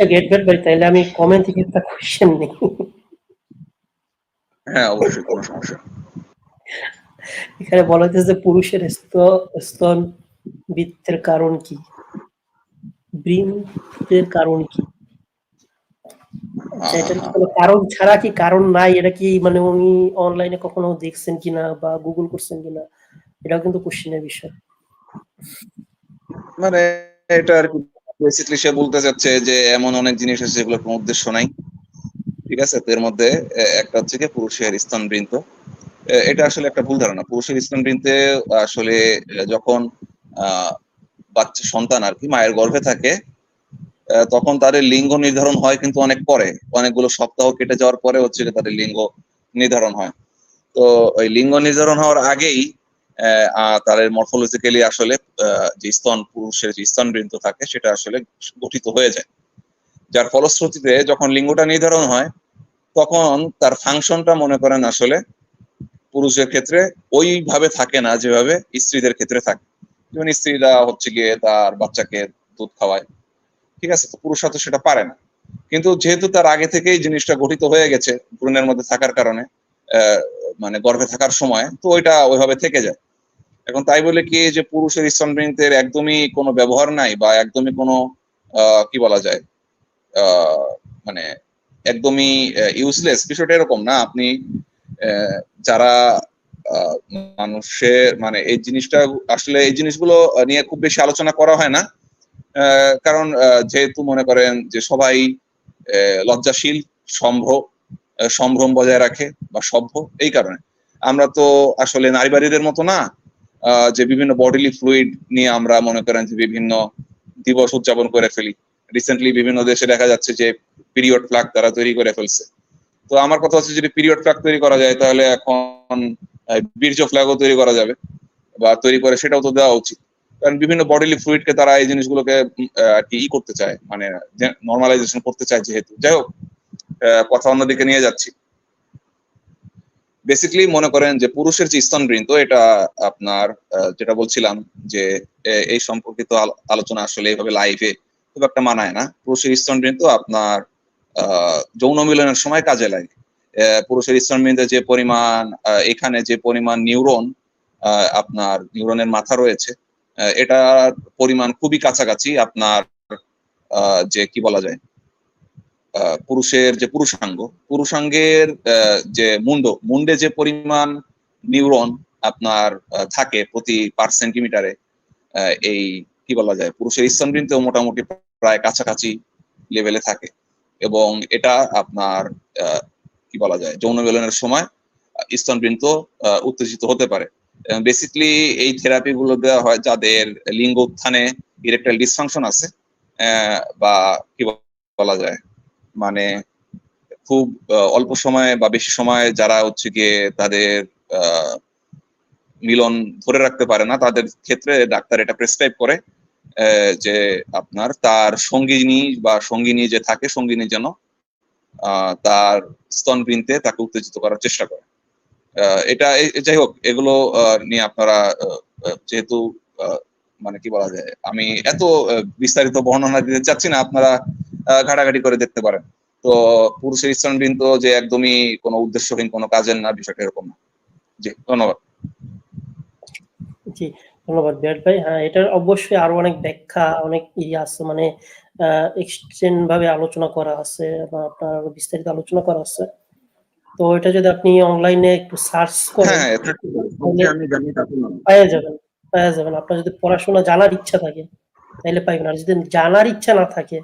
আচ্ছা gate gate ভাই তাইলে আমি কমেন্ট থেকে একটা কোশ্চেন নেই। হ্যাঁ অবশ্যই কোনো সমস্যা এখানে বলা হচ্ছে যে পুরুষের স্তন বৃত্তের কারণ কি? বৃন্তের কারণ কি? আচ্ছা এটার কোনো কারণ ছাড়া কি কারণ নাই? এটা কি মানে উনি অনলাইনে কখনো দেখছেন কিনা বা গুগল করছেন কিনা? এটাও কিন্তু কোশ্চেনের বিষয়। মানে এটা আর কি বেসিক্যালি সে বলতে চাচ্ছে যে এমন অনেক জিনিস আছে যেগুলোর কোনো উদ্দেশ্য নাই। ঠিক আছে? তো এর মধ্যে একটা হচ্ছে কি পুরুষের স্তনবৃন্ত। এ- এটা আসলে একটা ভুল ধারণা। পুরুষের স্তনবৃন্তে আসলে যখন বাচ্চা, সন্তান আর কি মায়ের গর্ভে থাকে তখন তাদের লিঙ্গ নির্ধারণ হয় কিন্তু অনেক পরে। অনেকগুলো সপ্তাহ কেটে যাওয়ার পরে হচ্ছে যে তাদের লিঙ্গ নির্ধারণ হয়। তো ওই লিঙ্গ নির্ধারণ হওয়ার আগেই তাদের মরফোলজিক্যালি আসলে যে স্তন, পুরুষের যে স্তনবৃন্ত থাকে, সেটা আসলে গঠিত হয়ে যায়। যার ফলশ্রুতিতে যখন লিঙ্গটা নির্ধারণ হয়, তখন তার ফাংশনটা মনে করেন আসলে পুরুষের ক্ষেত্রে ওইভাবে থাকে না যেভাবে স্ত্রীদের ক্ষেত্রে থাকে। যেমন স্ত্রীরা হচ্ছে গিয়ে তার বাচ্চাকে দুধ খাওয়ায়। ঠিক আছে, তো পুরুষরা তো সেটা পারে না। কিন্তু যেহেতু তার আগে থেকেই জিনিসটা গঠিত হয়ে গেছে, ভ্রূণের মধ্যে থাকার কারণে মানে গর্ভে থাকার সময়, তো ওইটা ওইভাবে থেকে যায়। এখন তাই বলে কি যে পুরুষের স্তনবৃন্তের একদমই কোনো ব্যবহার নাই বা একদমই কোনো কি বলা যায় মানে একদমই ইউজলেস বিষয়টা এরকম না। আপনি যারা মানুষের মানে এই জিনিসটা আসলে এই জিনিসগুলো নিয়ে খুব বেশি আলোচনা করা হয় না। কারণ যেহেতু মনে করেন যে সবাই লজ্জাশীল সম্ভ্র সম্ভ্রম বজায় রাখে বা সভ্য, এই কারণে। আমরা তো আসলে নারীবাড়িদের মতো না। যে বিভিন্ন বডিলি ফ্লুইড নিয়ে আমরা মনে করেন যে বিভিন্ন দিবস উদযাপন করে ফেলি। রিসেন্টলি বিভিন্ন দেশে দেখা যাচ্ছে যে পিরিয়ড ফ্ল্যাগ তারা তৈরি করে ফেলছে। তো আমার কথা হচ্ছে যদি পিরিয়ড ফ্ল্যাগ তৈরি করা যায় তাহলে এখন বীর্য ফ্ল্যাগও তৈরি করা যাবে বা তৈরি করে সেটাও তো দেওয়া উচিত। কারণ বিভিন্ন বডিলি ফ্লুইডকে তারা এই জিনিসগুলোকে আর কি ই করতে চায়। মানে নর্মালাইজেশন করতে চায় যেহেতু। যাই হোক কথা অন্যদিকে নিয়ে যাচ্ছি। বেসিক্যালি মনে করেন যে পুরুষের যে স্তনবৃন্ত এটা আপনার যেটা বলছিলাম যে এই সম্পর্কিত আলোচনা আসলে এইভাবে লাইভে খুব একটা মানায় না। পুরুষের স্তনবৃন্ত আপনার আহ, যৌন মিলনের সময় কাজে লাগে। পুরুষের স্তনবৃন্তে যে পরিমাণ এখানে যে পরিমাণ নিউরন আপনার নিউরনের মাথা রয়েছে এটার পরিমাণ খুবই কাছাকাছি আপনার যে কি বলা যায় পুরুষের যে পুরুষাঙ্গ, পুরুষাঙ্গের যে মুন্ড, মুন্ডে যে পরিমাণ নিউরন আপনার থাকে প্রতি পার সেন্টিমিটারে এই কি বলা যায়, পুরুষের স্তনবৃন্তেও মোটামুটি প্রায় কাছাকাছি লেভেলে থাকে। এবং এটা আপনার কি বলা যায়, যৌন মিলনের সময় স্তনবৃন্ত উত্তেজিত হতে পারে। বেসিক্যালি এই থেরাপি গুলো দেওয়া হয় যাদের লিঙ্গ উত্থানে ইরেকটাইল ডিসফাংশন আছে বা কি বলা যায় মানে খুব অল্প সময়ে বা বেশি সময়ে যারা হচ্ছে গিয়ে তাদের মিলন ধরে রাখতে পারে না, তাদের ক্ষেত্রে ডাক্তার এটা প্রেসক্রাইব করে যে আপনার তার সঙ্গিনী বা সঙ্গিনী যে থাকে, সঙ্গিনী যেন তার স্তনবৃন্তে তাকে উত্তেজিত করার চেষ্টা করে। এটা যাই হোক, এগুলো নিয়ে আপনারা যেহেতু মানে কি বলা যায়, আমি এত বিস্তারিত বর্ণনা দিতে চাচ্ছি না, আপনারা ঘাটাঘাটি করে দেখতে পারেন। তো পুরুষের স্তনবৃন্ত যে একদমই কোনো উদ্দেশ্যহীন কোনো কাজের না বিষয়টা এরকম না। জি ধন্যবাদ। জি ধন্যবাদ বিরাট ভাই। হ্যাঁ এটার অবশ্যই আরও অনেক ব্যাখ্যা অনেক ইয়ে আছে মানে এক্সটেন্ড ভাবে আলোচনা করা আছে বা আপনার আরও বিস্তারিত আলোচনা করা আছে। তো এটা যদি আপনি অনলাইনে একটু সার্চ করেন হ্যাঁ। পাওয়া যাবেন পাওয়া যাবেন। আপনার যদি পড়াশোনা জানার ইচ্ছা থাকে তাইলে পাইবেন। আর যদি জানার ইচ্ছা না থাকে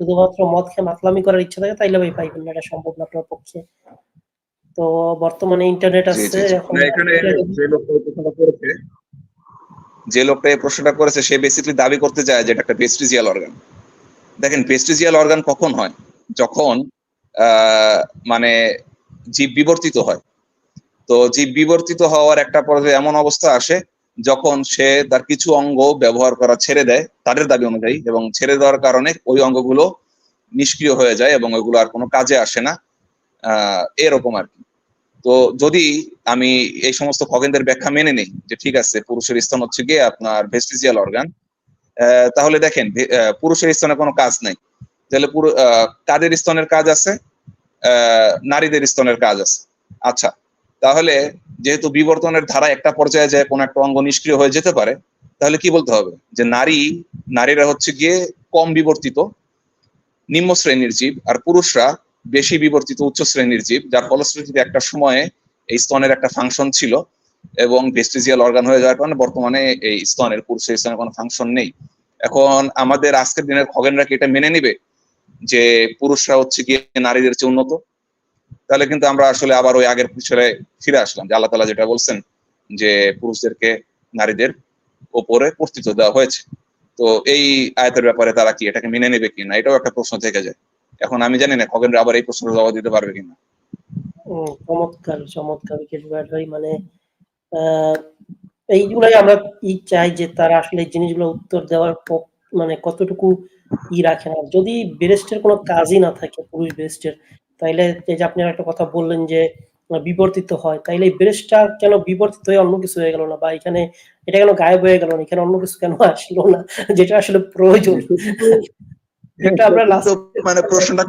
শুধুমাত্র মদ খেয়ে মাতলামি করার ইচ্ছা থাকে তাইলে ভাই পাইবেন না এটা সম্ভব না আপনার পক্ষে। তো বর্তমানে ইন্টারনেট আছে যে লোকটা এই প্রশ্নটা করেছে যে লোকটা এই প্রশ্নটা করেছে সে বেসিক্যালি দাবি করতে চায় যে এটা একটা পেস্টিজিয়াল অর্গান দেখেন পেস্ট্রিজিয়াল অর্গান কখন হয়? যখন আহ, মানে জীব বিবর্তিত হয়। তো জীব বিবর্তিত হওয়ার একটা পর্যায়ে এমন অবস্থা আসে যখন সে তার কিছু অঙ্গ ব্যবহার করা ছেড়ে দেয়, তাদের দাবি অনুযায়ী, এবং ছেড়ে দেওয়ার কারণে ওই অঙ্গগুলো নিষ্ক্রিয় হয়ে যায় এবং ওইগুলো আর কোনো কাজে আসে না। এরকম আর কি। তো যদি আমি এই সমস্ত খগেনদের ব্যাখ্যা মেনে নেই, যে ঠিক আছে, পুরুষের স্তন হচ্ছে গিয়ে আপনার ভেস্টিজিয়াল অর্গান তাহলে দেখেন পুরুষের স্তনে কোনো কাজ নাই। তাহলে কাদের স্তনের কাজ আছে? নারীদের স্তনের কাজ আছে। আচ্ছা তাহলে যেহেতু বিবর্তনের ধারা একটা পর্যায়ে যায়, কোন একটা অঙ্গ নিষ্ক্রিয় হয়ে যেতে পারে, তাহলে কি বলতে হবে? যে নারী, নারীরা হচ্ছে গিয়ে কম বিবর্তিত, নিম্ন শ্রেণির জীব, আর পুরুষরা বেশি বিবর্তিত, উচ্চ শ্রেণির জীব, যার ফলশ্রুতিতে একটা সময়ে এই স্তনের একটা ফাংশন ছিল এবং ভেস্টিজিয়াল অর্গান হয়ে যাওয়ার কারণে বর্তমানে এই স্তনের পুরুষের স্তনের কোনো ফাংশন নেই। এখন আমাদের আজকের দিনের খগেনরা কি এটা মেনে নিবে? যে পুরুষরা হচ্ছে গিয়ে নারীদের চেয়ে উন্নত? তাহলে কিন্তু আমরা আসলে আবার ওই আগের পিছনে ফিরে আসলাম, যে আল্লাহ তালা যেটা বলছেন যে পুরুষদেরকে নারীদের ওপরে কর্তৃত্ব দেওয়া হয়েছে। তো এই আয়তের ব্যাপারে তারা কি এটাকে মেনে নেবে কিনা, এটাও একটা প্রশ্ন থেকে যায়। এখন আমি জানি না, খগেনরা আবার এই প্রশ্নের জবাব দিতে পারবে কিনা। চমৎকার চমৎকার কেশবাট ভাই মানে এইগুলাই আমরা ই চাই যে তারা আসলে জিনিসগুলো উত্তর দেওয়ার মানে কতটুকু ই রাখে না। যদি বেরেস্টের কোনো কাজই না থাকে, পুরুষ বেরেস্টের তাইলে যে আপনি একটা কথা বললেন যে বিবর্তিত হয়, তাইলে এই বেরেস্টটা কেন বিবর্তিত হয়ে অন্য কিছু হয়ে গেল না? বা এখানে এটা কেন গায়েব হয়ে গেল না? এখানে অন্য কিছু কেন আসলো না? যেটা আসলে প্রয়োজন। আমরা মানে প্রশ্নটা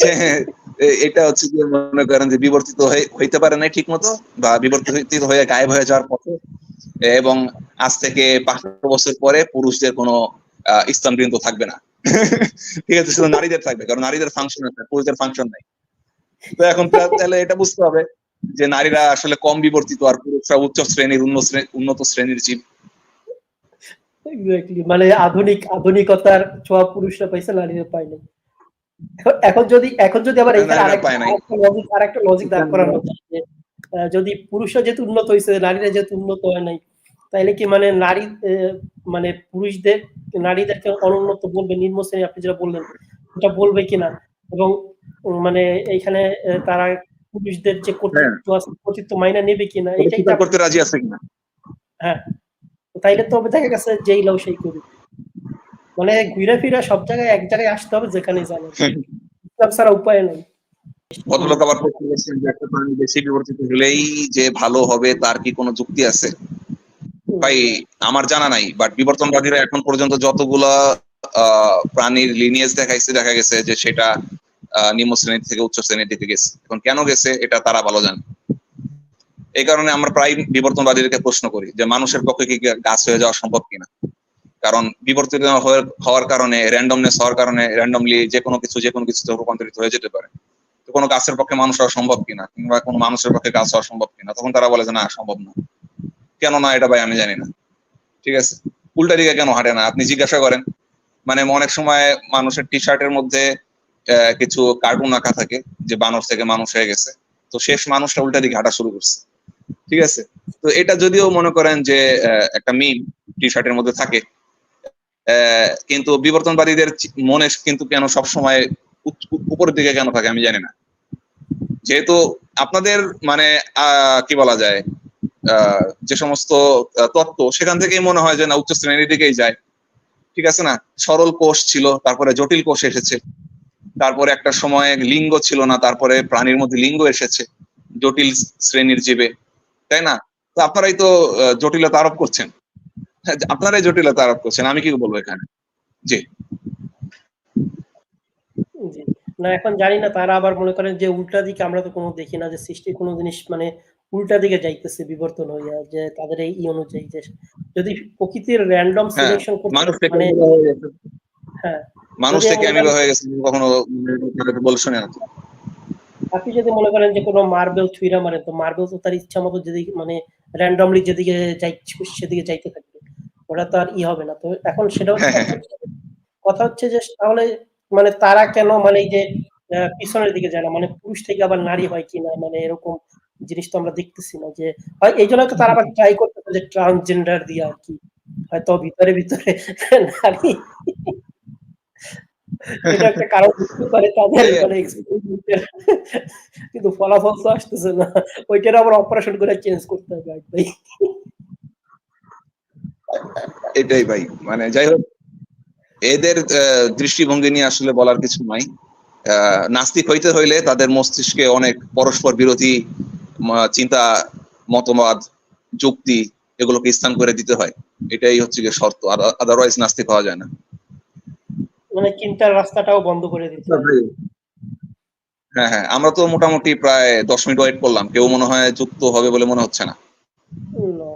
যে এটা হচ্ছে যে মনে করেন যে বিবর্তিত হইতে পারে না ঠিক মতো বা বিবর্তিত হয়ে গায়েব হয়ে যাওয়ার পথে, এবং আজ থেকে বছর পরে পুরুষদের কোনো স্তনবৃন্ত থাকবে না। ঠিক আছে শুধু নারীদের থাকবে কারণ নারীদের ফাংশন আছে পুরুষদের ফাংশন নাই। তো এখন তাহলে এটা বুঝতে হবে যে নারীরা আসলে কম বিবর্তিত আর পুরুষরা উচ্চ শ্রেণির উন্নত শ্রেণির জীব। মানে আধুনিক আধুনিকতার ছোঁয়া পুরুষরা পাইছে নারীরা পায়নি এখন- এখন যদি এখন যদি আবার আরেকটা পায়। লজিক দাঁড় করানো যদি পুরুষরা যেহেতু উন্নত হয়েছে নারীরা যেহেতু উন্নত হয় নাই তাইলে কি মানে নারী মানে পুরুষদের নারীদেরকে অনুন্নত বলবে? নিম্ন শ্রেণি আপনি যেটা বললেন এটা বলবে কিনা? এবং মানে এইখানে তারা পুরুষদের যে কর্তৃত্ব আছে কর্তৃত্ব মাইনা নেবে কিনা? এটাই করতে রাজি আছে কিনা? হ্যাঁ। তাইলে তো হবে দেখা গেছে যেই লাও সেই করি মানে ঘুরে ফিরে সব জায়গায় এক জায়গায় আসতে হবে যেখানে জানে ইসলাম ছাড়া উপায় নেই। ভদ্রলোক আবার প্রশ্ন করছেন যে একটা প্রাণী বেশি বিবর্তিত হলেই যে ভালো হবে তার কি কোনো যুক্তি আছে? ভাই, আমার জানা নাই বাট বিবর্তনবাদীরা এখন পর্যন্ত যতগুলা প্রাণীর লিনিয়েজ দেখাইছে, দেখা গেছে যে সেটা নিম্ন শ্রেণি থেকে উচ্চ শ্রেণির দিকে গেছে। এখন কেন গেছে এটা তারা ভালো জানে। এই কারণে আমরা প্রায় বিবর্তনবাদীদেরকে প্রশ্ন করি যে মানুষের পক্ষে কি গাছ হয়ে যাওয়া সম্ভব কিনা? কারণ বিবর্তিত হওয়ার- কারণে র্যান্ডমনেস হওয়ার কারণে র্যান্ডমলি যে কোনো কিছু, যে কোনো কিছুতে রূপান্তরিত হয়ে যেতে পারে। তো কোনো গাছের পক্ষে মানুষ হওয়া সম্ভব কিনা? কিংবা কোনো মানুষের পক্ষে গাছ হওয়া সম্ভব কিনা? তখন তারা বলে যে না, সম্ভব না। কেন না এটা ভাই আমি জানি না। ঠিক আছে? উল্টা দিকে কেন হাঁটে না? আপনি জিজ্ঞাসা করেন। মানে অনেক সময় মানুষের টি শার্টের মধ্যে কিছু কার্টুন আঁকা থাকে, যে বানর থেকে মানুষ হয়ে গেছে। তো শেষ মানুষটা উল্টা দিকে হাঁটা শুরু করছে। ঠিক আছে? তো এটা যদিও মনে করেন যে একটা মিম টি শার্টের মধ্যে থাকে কিন্তু বিবর্তনবাদীদের মনে কিন্তু কেন সবসময় উপরের দিকে কেন থাকে আমি জানি না। যেহেতু আপনাদের মানে কি বলা যায়? যে সমস্ত তত্ত্ব সেখান থেকেই মনে হয় যে না উচ্চ শ্রেণির দিকেই যায়। ঠিক আছে না? সরল কোষ ছিল তারপরে জটিল কোষ এসেছে। তারপরে একটা সময় লিঙ্গ ছিল না তারপরে প্রাণীর মধ্যে লিঙ্গ এসেছে জটিল শ্রেণির জীবে। তাই না? তো আপনারাই তো জটিলতা আরোপ করছেন। হ্যাঁ, আপনারাই জটিলতা আরোপ করছেন আমি কি বলব এখানে? জি। জি। না এখন জানি না তারা আবার মনে করেন যে উল্টা দিকে আমরা তো কোনো দেখি না যে সৃষ্টির কোনো জিনিস মানে উল্টা দিকে যাইতেছে বিবর্তন হইয়া যে তাদের এই অনুযায়ী যে যদি প্রকৃতির র্যান্ডম হ্যাঁ, সিলেকশন করতে মানুষ থেকে মানে হয়ে। হ্যাঁ। মানুষ থেকে আমিবা হয়ে গেছে কখনো মানে বলে শুনে না। আপনি যদি মনে করেন যে কোনো মার্বেল ছুঁড়া মারেন তো মার্বেল তো তার ইচ্ছা মতো যদি মানে র্যান্ডমলি যেদিকে যাই সেদিকে যাইতে থাকবে। ওটা তো আর ই হবে না। তো এখন সেটা হ্যাঁ, কথা হচ্ছে যে তাহলে মানে তারা কেন মানে এই যে পিছনের দিকে যায় না? মানে পুরুষ থেকে আবার নারী হয় কিনা? মানে এরকম জিনিস তো আমরা দেখতেছি না যে হয় এই জন্য তো তারা আবার ট্রাই করতেছে যে ট্রান্সজেন্ডার দিয়ে আর কি। হয়তো ভিতরে ভিতরে নারী। এটা একটা কারণ হতে পারে তাদের মানে কিন্তু ফলাফল তো আসতেছে না। ওইটার আবার অপারেশন করে চেঞ্জ করতে হবে ভাই এটাই ভাই মানে যাই হোক এদের দৃষ্টিভঙ্গি নিয়ে আসলে বলার কিছু নাই। আহ, নাস্তিক হইতে হইলে তাদের মস্তিষ্কে অনেক পরস্পর বিরোধী চিন্তা মতবাদ যুক্তি এগুলোকে স্থান করে দিতে হয়। এটাই হচ্ছে গিয়ে শর্ত। আর আদারওয়াইজ নাস্তিক হওয়া যায় না। মানে চিন্তার রাস্তাটাও বন্ধ করে দিতে হ্যাঁ। হ্যাঁ আমরা তো মোটামুটি প্রায় দশ মিনিট ওয়েট করলাম। কেউ মনে হয় যুক্ত হবে বলে মনে হচ্ছে না।